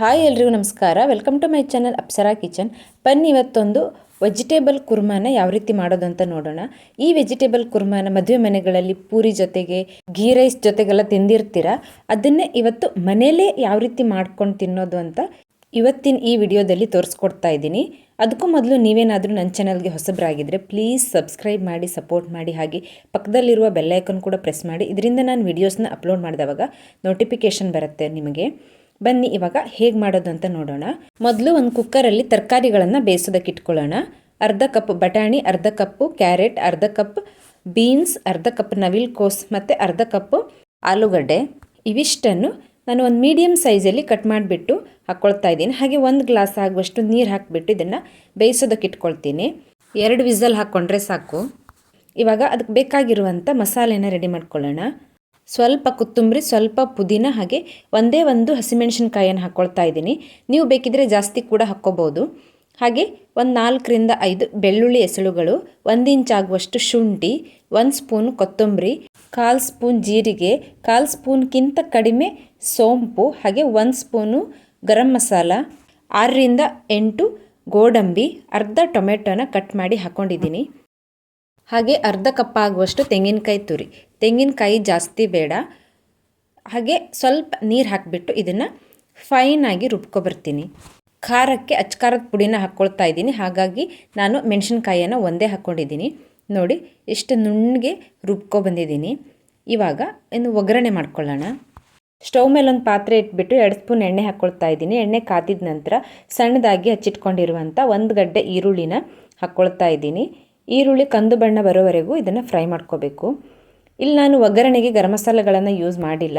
Hi ಎಲ್ರಿಗೂ ನಮಸ್ಕಾರ. Welcome to my channel Apsara kitchen ಬನ್ನಿ ಇವತ್ತೊಂದು ವೆಜಿಟೇಬಲ್ ಕುರ್ಮಾನ ಯಾವ ರೀತಿ ಮಾಡೋದು ಅಂತ ನೋಡೋಣ. ಈ ವೆಜಿಟೇಬಲ್ ಕುರ್ಮಾನ ಮದುವೆ ಮನೆಗಳಲ್ಲಿ ಪೂರಿ ಜೊತೆಗೆ, ಘೀ ರೈಸ್ ಜೊತೆಗೆಲ್ಲ ತಿಂದಿರ್ತೀರ? ಅದನ್ನೇ ಇವತ್ತು ಮನೆಯಲ್ಲೇ ಯಾವ ರೀತಿ ಮಾಡ್ಕೊಂಡು ತಿನ್ನೋದು ಅಂತ ಇವತ್ತಿನ ಈ ವಿಡಿಯೋದಲ್ಲಿ ತೋರಿಸ್ಕೊಡ್ತಾ ಇದ್ದೀನಿ. ಅದಕ್ಕೂ ಮೊದಲು ನೀವೇನಾದರೂ ನನ್ನ ಚಾನಲ್ಗೆ ಹೊಸಬರಾಗಿದ್ದರೆ ಪ್ಲೀಸ್ ಸಬ್ಸ್ಕ್ರೈಬ್ ಮಾಡಿ ಸಪೋರ್ಟ್ ಮಾಡಿ, ಹಾಗೆ ಪಕ್ಕದಲ್ಲಿರುವ ಬೆಲ್ಲೈಕನ್ ಕೂಡ ಪ್ರೆಸ್ ಮಾಡಿ. ಇದರಿಂದ ನಾನು ವಿಡಿಯೋಸ್ನ ಅಪ್ಲೋಡ್ ಮಾಡಿದವಾಗ ನೋಟಿಫಿಕೇಷನ್ ಬರುತ್ತೆ ನಿಮಗೆ. ಬನ್ನಿ ಇವಾಗ ಹೇಗೆ ಮಾಡೋದು ಅಂತ ನೋಡೋಣ. ಮೊದಲು ಒಂದು ಕುಕ್ಕರಲ್ಲಿ ತರಕಾರಿಗಳನ್ನು ಬೇಯಿಸೋದಕ್ಕೆ ಇಟ್ಕೊಳ್ಳೋಣ. ಅರ್ಧ ಕಪ್ ಬಟಾಣಿ, ಅರ್ಧ ಕಪ್ಪು ಕ್ಯಾರೆಟ್ ಅರ್ಧ ಕಪ್ ಬೀನ್ಸ್ ಅರ್ಧ ಕಪ್ ನವಿಲ್ ಕೋಸ್ ಮತ್ತು ಅರ್ಧ ಕಪ್ಪು ಆಲೂಗಡ್ಡೆ. ಇವಿಷ್ಟನ್ನು ನಾನು ಒಂದು ಮೀಡಿಯಮ್ ಸೈಜಲ್ಲಿ ಕಟ್ ಮಾಡಿಬಿಟ್ಟು ಹಾಕ್ಕೊಳ್ತಾ ಇದ್ದೀನಿ. ಹಾಗೆ ಒಂದು ಗ್ಲಾಸ್ ಆಗುವಷ್ಟು ನೀರು ಹಾಕಿಬಿಟ್ಟು ಇದನ್ನು ಬೇಯಿಸೋದಕ್ಕೆ ಇಟ್ಕೊಳ್ತೀನಿ. ಎರಡು ವಿಸಲ್ ಹಾಕ್ಕೊಂಡ್ರೆ ಸಾಕು. ಇವಾಗ ಅದಕ್ಕೆ ಬೇಕಾಗಿರುವಂಥ ಮಸಾಲೆನ ರೆಡಿ ಮಾಡ್ಕೊಳ್ಳೋಣ. ಸ್ವಲ್ಪ ಕೊತ್ತಂಬರಿ, ಸ್ವಲ್ಪ ಪುದೀನ ಹಾಗೆ ಒಂದೇ ಒಂದು ಹಸಿಮೆಣಸಿನ್ಕಾಯನ್ನು ಹಾಕ್ಕೊಳ್ತಾ ಇದ್ದೀನಿ. ನೀವು ಬೇಕಿದ್ರೆ ಜಾಸ್ತಿ ಕೂಡ ಹಾಕ್ಕೋಬೋದು. ಹಾಗೆ ಒಂದು ನಾಲ್ಕರಿಂದ ಐದು ಬೆಳ್ಳುಳ್ಳಿ ಎಸಳುಗಳು ಒಂದು ಇಂಚ್ ಆಗುವಷ್ಟು ಶುಂಠಿ, ಒಂದು ಸ್ಪೂನ್ ಕೊತ್ತಂಬರಿ, ಕಾಲು ಸ್ಪೂನ್ ಜೀರಿಗೆ, ಕಾಲು ಸ್ಪೂನ್ಗಿಂತ ಕಡಿಮೆ ಸೋಂಪು, ಹಾಗೆ ಒಂದು ಸ್ಪೂನು ಗರಂ ಮಸಾಲ, ಆರರಿಂದ ಎಂಟು ಗೋಡಂಬಿ, ಅರ್ಧ ಟೊಮೆಟೊನ ಕಟ್ ಮಾಡಿ ಹಾಕ್ಕೊಂಡಿದ್ದೀನಿ ಹಾಗೆ ಅರ್ಧ ಕಪ್ ಆಗುವಷ್ಟು ತೆಂಗಿನಕಾಯಿ ತುರಿ. ತೆಂಗಿನಕಾಯಿ ಜಾಸ್ತಿ ಬೇಡ. ಹಾಗೆ ಸ್ವಲ್ಪ ನೀರು ಹಾಕಿಬಿಟ್ಟು ಇದನ್ನು ಫೈನಾಗಿ ರುಬ್ಕೊಬರ್ತೀನಿ. ಖಾರಕ್ಕೆ ಅಚ್ಕಾರದ ಪುಡಿನ ಹಾಕ್ಕೊಳ್ತಾ ಇದ್ದೀನಿ. ಹಾಗಾಗಿ ನಾನು ಮೆಣಸಿನ್ಕಾಯಿಯನ್ನು ಒಂದೇ ಹಾಕ್ಕೊಂಡಿದ್ದೀನಿ ನೋಡಿ ಎಷ್ಟು ನುಣ್ಣಗೆ ರುಬ್ಕೊಬಂದಿದ್ದೀನಿ. ಇವಾಗ ಇನ್ನು ಒಗ್ಗರಣೆ ಮಾಡ್ಕೊಳ್ಳೋಣ. ಸ್ಟವ್ ಮೇಲೆ ಒಂದು ಪಾತ್ರೆ ಇಟ್ಬಿಟ್ಟು ಎರಡು ಸ್ಪೂನ್ ಎಣ್ಣೆ ಹಾಕ್ಕೊಳ್ತಾ ಇದ್ದೀನಿ. ಎಣ್ಣೆ ಕಾದಿದ ನಂತರ ಸಣ್ಣದಾಗಿ ಹಚ್ಚಿಟ್ಕೊಂಡಿರುವಂಥ ಒಂದು ಗಡ್ಡೆ ಈರುಳ್ಳಿನ ಹಾಕ್ಕೊಳ್ತಾ ಇದ್ದೀನಿ. ಈರುಳ್ಳಿ ಕಂದು ಬಣ್ಣ ಬರೋವರೆಗೂ ಇದನ್ನು ಫ್ರೈ ಮಾಡ್ಕೋಬೇಕು. ಇಲ್ಲಿ ನಾನು ಒಗ್ಗರಣೆಗೆ ಗರಂ ಮಸಾಲೆಗಳನ್ನು ಯೂಸ್ ಮಾಡಿಲ್ಲ.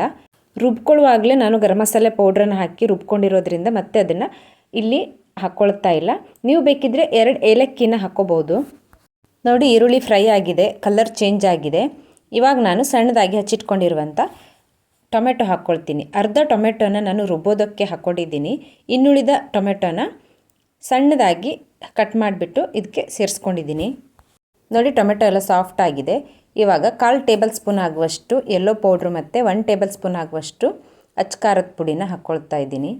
ರುಬ್ಕೊಳ್ಳುವಾಗಲೇ ನಾನು ಗರಂ ಮಸಾಲೆ ಪೌಡ್ರನ್ನು ಹಾಕಿ ರುಬ್ಕೊಂಡಿರೋದ್ರಿಂದ ಮತ್ತೆ ಅದನ್ನು ಇಲ್ಲಿ ಹಾಕ್ಕೊಳ್ತಾ ಇಲ್ಲ. ನೀವು ಬೇಕಿದ್ದರೆ ಎರಡು ಏಲಕ್ಕಿನ ಹಾಕ್ಕೋಬೋದು ನೋಡಿ, ಈರುಳ್ಳಿ ಫ್ರೈ ಆಗಿದೆ ಕಲರ್ ಚೇಂಜ್ ಆಗಿದೆ. ಇವಾಗ ನಾನು ಸಣ್ಣದಾಗಿ ಹಚ್ಚಿಟ್ಕೊಂಡಿರುವಂಥ ಟೊಮೆಟೊ ಹಾಕ್ಕೊಳ್ತೀನಿ ಅರ್ಧ ಟೊಮೆಟೊನ ನಾನು ರುಬ್ಬೋದಕ್ಕೆ ಹಾಕ್ಕೊಂಡಿದ್ದೀನಿ ಇನ್ನುಳಿದ ಟೊಮೆಟೊನ ಸಣ್ಣದಾಗಿ ಕಟ್ ಮಾಡಿಬಿಟ್ಟು ಇದಕ್ಕೆ ಸೇರಿಸ್ಕೊಂಡಿದ್ದೀನಿ. ನೋಡಿ, ಟೊಮೆಟೊ ಎಲ್ಲ ಸಾಫ್ಟ್ ಆಗಿದೆ. ಇವಾಗ ಕಾಲು ಟೇಬಲ್ ಸ್ಪೂನ್ ಆಗುವಷ್ಟು ಎಲ್ಲೋ ಪೌಡ್ರು ಮತ್ತು ಒನ್ ಟೇಬಲ್ ಸ್ಪೂನ್ ಆಗುವಷ್ಟು ಅಚ್ಕಾರದ ಪುಡಿನ ಹಾಕ್ಕೊಳ್ತಾ ಇದ್ದೀನಿ.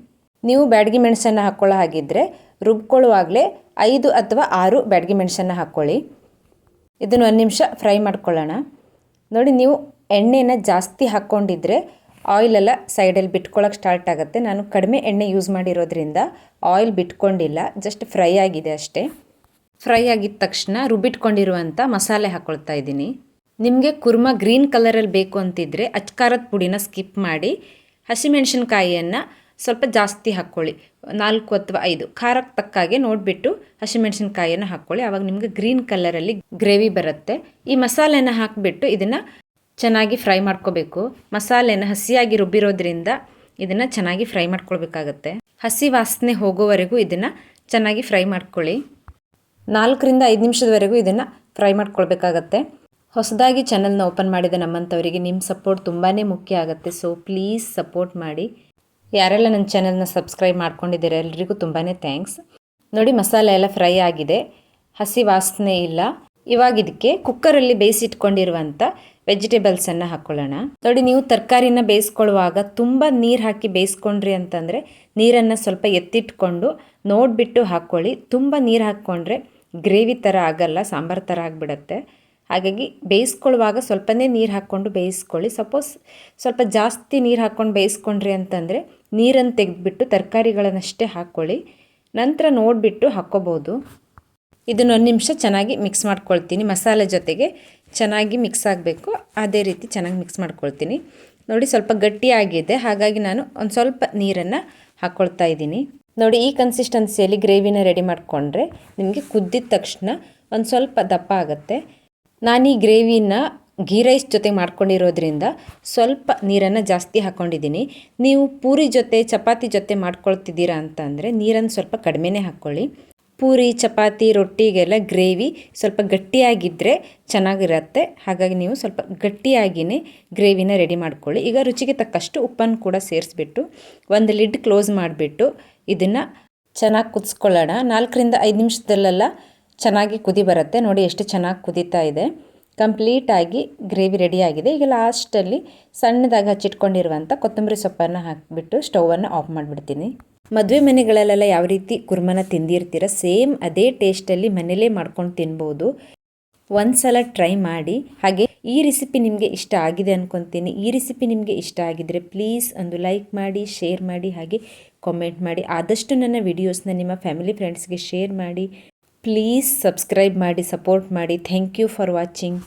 ನೀವು ಬ್ಯಾಡಗಿ ಮೆಣಸನ್ನು ಹಾಕ್ಕೊಳ್ಳೋ ಹಾಗಿದ್ದರೆ ರುಬ್ಕೊಳ್ಳುವಾಗಲೇ ಐದು ಅಥವಾ ಆರು ಬ್ಯಾಡಗಿ ಮೆಣಸನ್ನು ಹಾಕ್ಕೊಳ್ಳಿ ಇದನ್ನು ಒಂದು ನಿಮಿಷ ಫ್ರೈ ಮಾಡ್ಕೊಳ್ಳೋಣ. ನೋಡಿ, ನೀವು ಎಣ್ಣೆನ ಜಾಸ್ತಿ ಹಾಕ್ಕೊಂಡಿದ್ರೆ ಆಯಿಲೆಲ್ಲ ಸೈಡಲ್ಲಿ ಬಿಟ್ಕೊಳ್ಳೋಕೆ ಸ್ಟಾರ್ಟ್ ಆಗುತ್ತೆ. ನಾನು ಕಡಿಮೆ ಎಣ್ಣೆ ಯೂಸ್ ಮಾಡಿರೋದ್ರಿಂದ ಆಯಿಲ್ ಬಿಟ್ಕೊಂಡಿಲ್ಲ ಜಸ್ಟ್ ಫ್ರೈ ಆಗಿದೆ ಅಷ್ಟೇ. ಫ್ರೈ ಆಗಿದ ತಕ್ಷಣ ರುಬ್ಬಿಟ್ಕೊಂಡಿರುವಂಥ ಮಸಾಲೆ ಹಾಕ್ಕೊಳ್ತಾ ಇದ್ದೀನಿ. ನಿಮಗೆ ಕುರ್ಮ ಗ್ರೀನ್ ಕಲರಲ್ಲಿ ಬೇಕು ಅಂತಿದ್ರೆ ಅಚ್ಕಾರದ ಪುಡಿನ ಸ್ಕಿಪ್ ಮಾಡಿ ಹಸಿಮೆಣಸಿನ್ಕಾಯಿಯನ್ನು ಸ್ವಲ್ಪ ಜಾಸ್ತಿ ಹಾಕ್ಕೊಳ್ಳಿ ನಾಲ್ಕು ಅಥವಾ ಐದು. ಖಾರಕ್ಕೆ ತಕ್ಕಾಗೆ ನೋಡಿಬಿಟ್ಟು ಹಸಿಮೆಣಸಿನ್ಕಾಯಿಯನ್ನು ಹಾಕ್ಕೊಳ್ಳಿ ಆವಾಗ ನಿಮಗೆ ಗ್ರೀನ್ ಕಲರಲ್ಲಿ ಗ್ರೇವಿ ಬರುತ್ತೆ. ಈ ಮಸಾಲೆನ ಹಾಕಿಬಿಟ್ಟು ಇದನ್ನು ಚೆನ್ನಾಗಿ ಫ್ರೈ ಮಾಡ್ಕೋಬೇಕು. ಮಸಾಲೆನ ಹಸಿಯಾಗಿ ರುಬ್ಬಿರೋದ್ರಿಂದ ಇದನ್ನು ಚೆನ್ನಾಗಿ ಫ್ರೈ ಮಾಡ್ಕೊಳ್ಬೇಕಾಗತ್ತೆ. ಹಸಿ ವಾಸನೆ ಹೋಗೋವರೆಗೂ ಇದನ್ನು ಚೆನ್ನಾಗಿ ಫ್ರೈ ಮಾಡ್ಕೊಳ್ಳಿ. ನಾಲ್ಕರಿಂದ ಐದು ನಿಮಿಷದವರೆಗೂ ಇದನ್ನು ಫ್ರೈ ಮಾಡ್ಕೊಳ್ಬೇಕಾಗತ್ತೆ. ಹೊಸದಾಗಿ ಚಾನಲ್ನ ಓಪನ್ ಮಾಡಿದ ನಮ್ಮಂಥವರಿಗೆ ನಿಮ್ಮ ಸಪೋರ್ಟ್ ತುಂಬಾ ಮುಖ್ಯ ಆಗುತ್ತೆ. ಸೊ, ಪ್ಲೀಸ್ ಸಪೋರ್ಟ್ ಮಾಡಿ. ಯಾರೆಲ್ಲ ನನ್ನ ಚಾನಲ್ನ ಸಬ್ಸ್ಕ್ರೈಬ್ ಮಾಡ್ಕೊಂಡಿದ್ದೀರ ಎಲ್ರಿಗೂ ತುಂಬಾ ಥ್ಯಾಂಕ್ಸ್. ನೋಡಿ, ಮಸಾಲೆ ಎಲ್ಲ ಫ್ರೈ ಆಗಿದೆ. ಹಸಿ ವಾಸನೆ ಇಲ್ಲ. ಇವಾಗ ಇದಕ್ಕೆ ಕುಕ್ಕರಲ್ಲಿ ಬೇಯಿಸಿಟ್ಕೊಂಡಿರುವಂಥ ವೆಜಿಟೇಬಲ್ಸನ್ನು ಹಾಕ್ಕೊಳ್ಳೋಣ ನೋಡಿ, ನೀವು ತರಕಾರಿನ ಬೇಯಿಸ್ಕೊಳ್ಳುವಾಗ ತುಂಬ ನೀರು ಹಾಕಿ ಬೇಯಿಸ್ಕೊಂಡ್ರಿ ಅಂತಂದರೆ ನೀರನ್ನು ಸ್ವಲ್ಪ ಎತ್ತಿಟ್ಕೊಂಡು ನೋಡಿಬಿಟ್ಟು ಹಾಕ್ಕೊಳ್ಳಿ ತುಂಬ ನೀರು ಹಾಕ್ಕೊಂಡ್ರೆ ಗ್ರೇವಿ ಥರ ಆಗಲ್ಲ, ಸಾಂಬಾರು ಥರ ಆಗಿಬಿಡತ್ತೆ. ಹಾಗಾಗಿ ಬೇಯಿಸ್ಕೊಳ್ಳುವಾಗ ಸ್ವಲ್ಪನೇ ನೀರು ಹಾಕ್ಕೊಂಡು ಬೇಯಿಸ್ಕೊಳ್ಳಿ. ಸಪೋಸ್ ಸ್ವಲ್ಪ ಜಾಸ್ತಿ ನೀರು ಹಾಕ್ಕೊಂಡು ಬೇಯಿಸ್ಕೊಂಡ್ರಿ ಅಂತಂದರೆ ನೀರನ್ನು ತೆಗೆದುಬಿಟ್ಟು ತರಕಾರಿಗಳನ್ನಷ್ಟೇ ಹಾಕ್ಕೊಳ್ಳಿ ನಂತರ ನೋಡಿಬಿಟ್ಟು ಹಾಕ್ಕೋಬೋದು. ಇದನ್ನು ಒಂದು ನಿಮಿಷ ಚೆನ್ನಾಗಿ ಮಿಕ್ಸ್ ಮಾಡ್ಕೊಳ್ತೀನಿ. ಮಸಾಲೆ ಜೊತೆಗೆ ಚೆನ್ನಾಗಿ ಮಿಕ್ಸ್ ಆಗಬೇಕು. ಅದೇ ರೀತಿ ಚೆನ್ನಾಗಿ ಮಿಕ್ಸ್ ಮಾಡ್ಕೊಳ್ತೀನಿ. ನೋಡಿ ಸ್ವಲ್ಪ ಗಟ್ಟಿಯಾಗಿದೆ ಹಾಗಾಗಿ ನಾನು ಒಂದು ಸ್ವಲ್ಪ ನೀರನ್ನು ಹಾಕ್ಕೊಳ್ತಾ ಇದ್ದೀನಿ. ನೋಡಿ ಈ ಕನ್ಸಿಸ್ಟೆನ್ಸಿಯಲ್ಲಿ ಗ್ರೇವಿನ ರೆಡಿ ಮಾಡಿಕೊಂಡ್ರೆ ನಿಮಗೆ ಕುದ್ದಿದ ತಕ್ಷಣ ಒಂದು ಸ್ವಲ್ಪ ದಪ್ಪ ಆಗುತ್ತೆ. ನಾನು ಈ ಗ್ರೇವಿನ ಘೀ ರೈಸ್ ಜೊತೆ ಮಾಡ್ಕೊಂಡಿರೋದ್ರಿಂದ ಸ್ವಲ್ಪ ನೀರನ್ನು ಜಾಸ್ತಿ ಹಾಕ್ಕೊಂಡಿದ್ದೀನಿ ನೀವು ಪೂರಿ ಜೊತೆ, ಚಪಾತಿ ಜೊತೆ ಮಾಡ್ಕೊಳ್ತಿದ್ದೀರಾ ಅಂತಂದರೆ ನೀರನ್ನು ಸ್ವಲ್ಪ ಕಡಿಮೆನೇ ಹಾಕ್ಕೊಳ್ಳಿ ಪೂರಿ, ಚಪಾತಿ, ರೊಟ್ಟಿಗೆಲ್ಲ ಗ್ರೇವಿ ಸ್ವಲ್ಪ ಗಟ್ಟಿಯಾಗಿದ್ದರೆ ಚೆನ್ನಾಗಿರುತ್ತೆ. ಹಾಗಾಗಿ ನೀವು ಸ್ವಲ್ಪ ಗಟ್ಟಿಯಾಗಿಯೇ ಗ್ರೇವಿನ ರೆಡಿ ಮಾಡ್ಕೊಳ್ಳಿ. ಈಗ ರುಚಿಗೆ ತಕ್ಕಷ್ಟು ಉಪ್ಪನ್ನು ಕೂಡ ಸೇರಿಸ್ಬಿಟ್ಟು ಒಂದು ಲಿಡ್ ಕ್ಲೋಸ್ ಮಾಡಿಬಿಟ್ಟು ಇದನ್ನು ಚೆನ್ನಾಗಿ ಕುದಿಸ್ಕೊಳ್ಳೋಣ. ನಾಲ್ಕರಿಂದ ಐದು ನಿಮಿಷದಲ್ಲೆಲ್ಲ ಚೆನ್ನಾಗಿ ಕುದಿ ಬರುತ್ತೆ. ನೋಡಿ ಎಷ್ಟು ಚೆನ್ನಾಗಿ ಕುದೀತಾ ಇದೆ. ಕಂಪ್ಲೀಟಾಗಿ ಗ್ರೇವಿ ರೆಡಿಯಾಗಿದೆ ಈಗ ಲಾಸ್ಟಲ್ಲಿ ಸಣ್ಣದಾಗಿ ಹಚ್ಚಿಟ್ಕೊಂಡಿರುವಂಥ ಕೊತ್ತಂಬರಿ ಸೊಪ್ಪನ್ನು ಹಾಕಿಬಿಟ್ಟು ಸ್ಟವನ್ನು ಆಫ್ ಮಾಡಿಬಿಡ್ತೀನಿ. ಮದುವೆ ಮನೆಗಳಲ್ಲೆಲ್ಲ ಯಾವ ರೀತಿ ಕುರ್ಮನ ತಿಂದಿರ್ತೀರ? ಸೇಮ್ ಅದೇ ಟೇಸ್ಟಲ್ಲಿ ಮನೇಲೇ ಮಾಡ್ಕೊಂಡು ತಿನ್ಬೋದು. ಒಂದ್ಸಲ ಟ್ರೈ ಮಾಡಿ. ಹಾಗೆ ಈ ರೆಸಿಪಿ ನಿಮಗೆ ಇಷ್ಟ ಆಗಿದೆ ಅಂದ್ಕೊತೀನಿ ಈ ರೆಸಿಪಿ ನಿಮಗೆ ಇಷ್ಟ ಆಗಿದ್ರೆ ಪ್ಲೀಸ್ ಒಂದು ಲೈಕ್ ಮಾಡಿ, ಶೇರ್ ಮಾಡಿ, ಹಾಗೆ ಕಾಮೆಂಟ್ ಮಾಡಿ. ಆದಷ್ಟು ನನ್ನ ವಿಡಿಯೋಸ್ನ ನಿಮ್ಮ ಫ್ಯಾಮಿಲಿ ಫ್ರೆಂಡ್ಸ್ಗೆ ಶೇರ್ ಮಾಡಿ. ಪ್ಲೀಸ್ ಸಬ್ಸ್ಕ್ರೈಬ್ ಮಾಡಿ, ಸಪೋರ್ಟ್ ಮಾಡಿ. Thank you for watching.